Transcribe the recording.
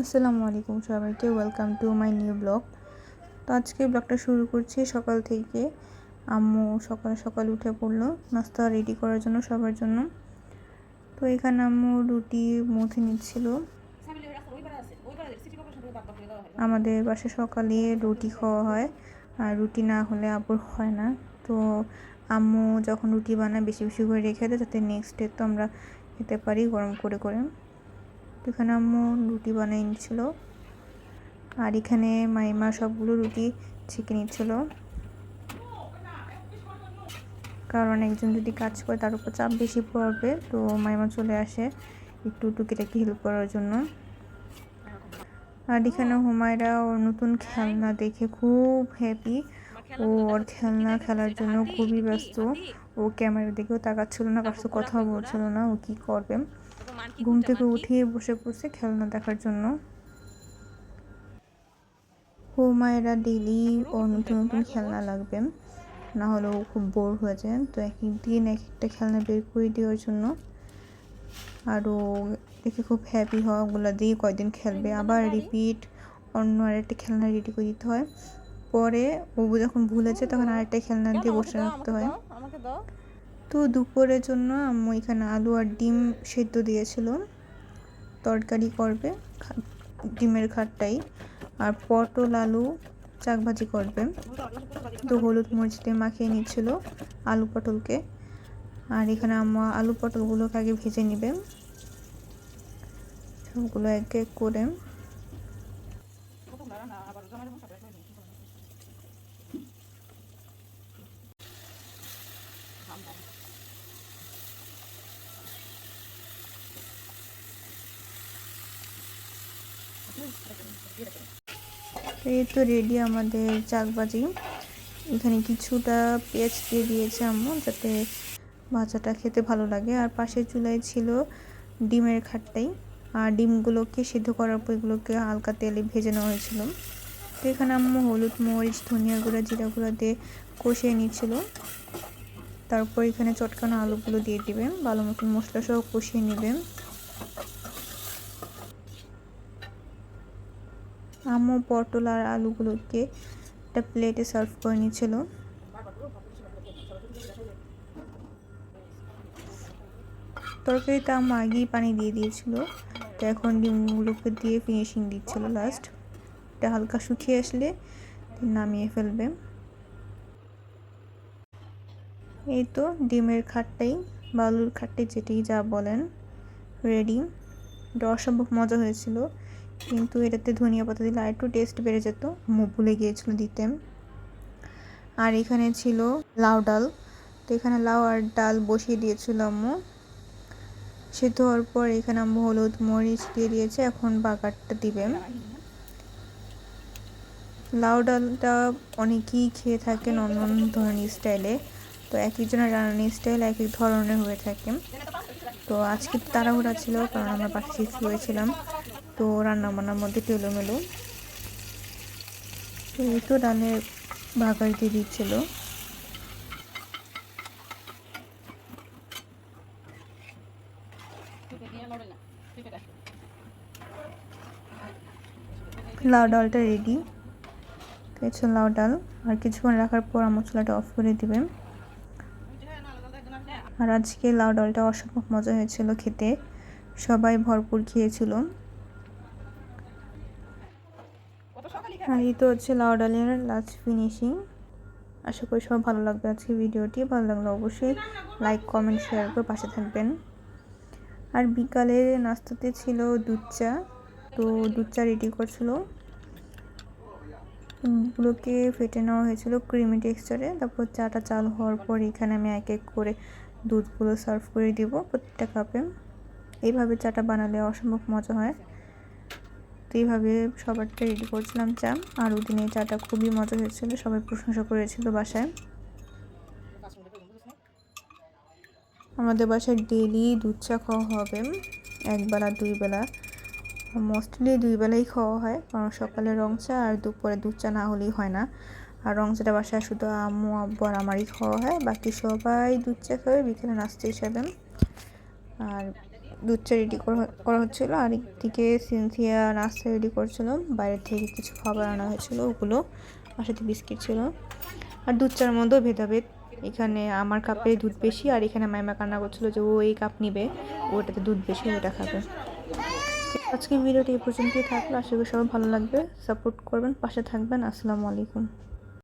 আসসালামু আলাইকুম সবাইকে welcome to my new blog তো আজকে ব্লগটা শুরু করছি সকাল থেকে। আম্মু সকাল সকাল উঠে পড়ল, নাস্তা রেডি করার জন্য সবার জন্য। তো এখানে আম্মু রুটি মুথে নিচ্ছিল। আমাদের বাসে সকালে রুটি খাওয়া হয়, আর রুটি না হলে আব্বুর হয় না। তো আম্মু যখন রুটি বানায় বেশি বেশি করে রেখে দেয়, যাতে নেক্সট ডে তো আমরা খেতে পারি গরম করে করে। এখানে আম্মু রুটি বানিয়ে নিচ্ছিল। আর এখানে মাইমা সবগুলো রুটি ছেঁকে নিচ্ছিল। কারণ একজন যদি কাজ করে তার উপর চাপ বেশি পড়বে, তো মাইমা চলে আসে একটু টুকিটাকি হেল্প করার জন্য। আর এখানে হুমায়রা ওর নতুন খেলনা দেখে খুব হ্যাপি ও ওর খেলনা খেলার জন্য খুবই ব্যস্ত। ও ক্যামেরার দিকেও তাকাচ্ছিল না, কারোর সাথে কথাও বলছিল না, ও কি করবে? ঘুম থেকে উঠিয়ে বসে পড়ছে খেলনা দেখার জন্য। ও মায়েরা ডেলি ওর নতুন নতুন খেলনা লাগবে। না হলে ও খুব বোর হয়ে যায়। তো এক দিন এক একটা খেলনা বের করে দেওয়ার জন্য। আর ও দেখে খুব হ্যাপি হয়। ওগুলো দিয়ে কয়দিন খেলবে। আবার রিপিট অন্য আরেকটা খেলনা রেডি করে দিতে হয়। পরে ও যখন ভুলে যায় তখন আরেকটা খেলনা দিয়ে বসে রাখতে হয়। তো দুপুরের জন্য আম্মু এখানে আলু আর ডিম সেদ্ধ দিয়েছিল। তরকারি করবে ডিমের খাটটাই। আর পটল, আলু ভাজি করবে। তো হলুদ মরিচ দিয়ে মাখিয়ে নিচ্ছিল আলু পটলকে। আর এখানে আম্মা আলু পটলগুলোকে আগে ভেজে নেবে। সবগুলো এক এক করে। তো এই তো রেডি আমাদের চাকবাজি। এখানে কিছুটা পেঁয়াজ দিয়ে দিয়েছে আম্মু, যাতে ভাজাটা খেতে ভালো লাগে। আর পাশের চুলায় ছিল ডিমের খাটটাই। আর ডিমগুলোকে সিদ্ধ করার পর এগুলোকে হালকা তেলে ভেজে নেওয়া হয়েছিল। তো এখানে আম্মু হলুদ, মরিচ, ধনিয়া গুঁড়া, জিরা গুঁড়া দিয়ে কষিয়ে নিচ্ছিল। তারপর এখানে চটকানো আলুগুলো দিয়ে দিবেন ভালো মতন মশলা সহ কষিয়ে নেবেন আম্মু পটল আর আলুগুলোকে একটা প্লেটে সার্ভ করে নিচ্ছিল। তরকারিতে আম্মু আগেই পানি দিয়ে দিয়েছিল। তো এখন ডিমগুলোকে দিয়ে ফিনিশিং দিচ্ছিল লাস্ট এটা হালকা শুকিয়ে আসলে নামিয়ে ফেলবে। এই তো ডিমের খাটটাই, বালুর খাটটাই যেটাই যা বলেন রেডি এটা অসম্ভব মজা হয়েছিল। কিন্তু এটাতে ধনিয়া পাতা দিলে আরেকটু টেস্ট বেড়ে যেত। ভুলে গিয়েছিল দিতে। আর এখানে ছিল লাউ ডাল। তো এখানে লাউ আর ডাল বসিয়ে দিয়েছিল আম্মু। সিদ্ধ হওয়ার পর এখানে আম্মু হলুদ মরিচ দিয়ে দিয়েছে। এখন বাগারটা দিবে। লাউ ডালটা অনেকেই খেয়ে থাকেন অন্য অন্য ধরনের স্টাইলে। তো এক একজনের রান্নার স্টাইল এক এক ধরনের হয়ে থাকে। তো আজকে তাড়াহুড়া ছিল, কারণ আমরা পাশে হয়েছিলাম তো রান্না বান্নার মধ্যে টেলোমেলো তো এই তো ডালের দিয়ে দিচ্ছিল। লাউ ডালটা রেডি কিছু লাউ ডাল। আর কিছুক্ষণ রাখার পর মশলাটা অফ করে দিবেন। আর আজকে লাউ ডালটা অসম্ভব মজা হয়েছিল খেতে। সবাই ভরপুর খেয়েছিল। আর এই তো হচ্ছে লাউ ডালের লাস্ট ফিনিশিং আশা করি সব ভালো লাগবে আজকে ভিডিওটি। ভালো লাগলে অবশ্যই লাইক কমেন্ট শেয়ার করে পাশে থাকবেন। আর বিকালে নাস্তাতে ছিল দুধ চা। তো দুধ চা রেডি করছিল। গুলোকে ফেটে নেওয়া হয়েছিল ক্রিমি টেক্সচারে তারপর চাটা চাল হওয়ার পর এখানে আমি এক এক করে দুধগুলো সার্ভ করে দিব প্রত্যেকটা কাপে এইভাবে চাটা বানালে অসম্ভব মজা হয়। তো এইভাবে সবারটা রেডি করছিলাম চা। আর ওই দিনে চাটা খুবই মজা হয়েছিল, সবাই প্রশংসা করেছিল বাসায়। আমাদের বাসায় ডেলি দুধ চা খাওয়া হবে, একবেলা দুই বেলা মোস্টলি দুই বেলাই খাওয়া হয়, কারণ সকালে রং চা আর দুপুরে দুধ চা না হলেই হয় না। আর রং চাটা বাসায় শুধু আম্মু, আব্বু আর আমারই খাওয়া হয়, বাকি সবাই দুধ চা খাবে বিকেলে নাস্তা হিসাবে। আর দুধ চা রেডি করা হচ্ছিল। আর একদিকে সিনথিয়া নাস্তা রেডি করছিল। বাইরে থেকে কিছু খাবার আনা হয়েছিল। ওগুলো আর সাথে বিস্কিট ছিল। আর দুধ চার মধ্যেও ভেদাভেদ। এখানে আমার কাপে দুধ বেশি আর এখানে মাইমা কান্না করছিল যে ও এই কাপ নিবে। ওটাতে দুধ বেশি ওটা খাবে। আজকে ভিডিওটি এই পর্যন্তই থাকল। আশা করি সবাই ভালো লাগবে। সাপোর্ট করবেন, পাশে থাকবেন। আসসালামু আলাইকুম।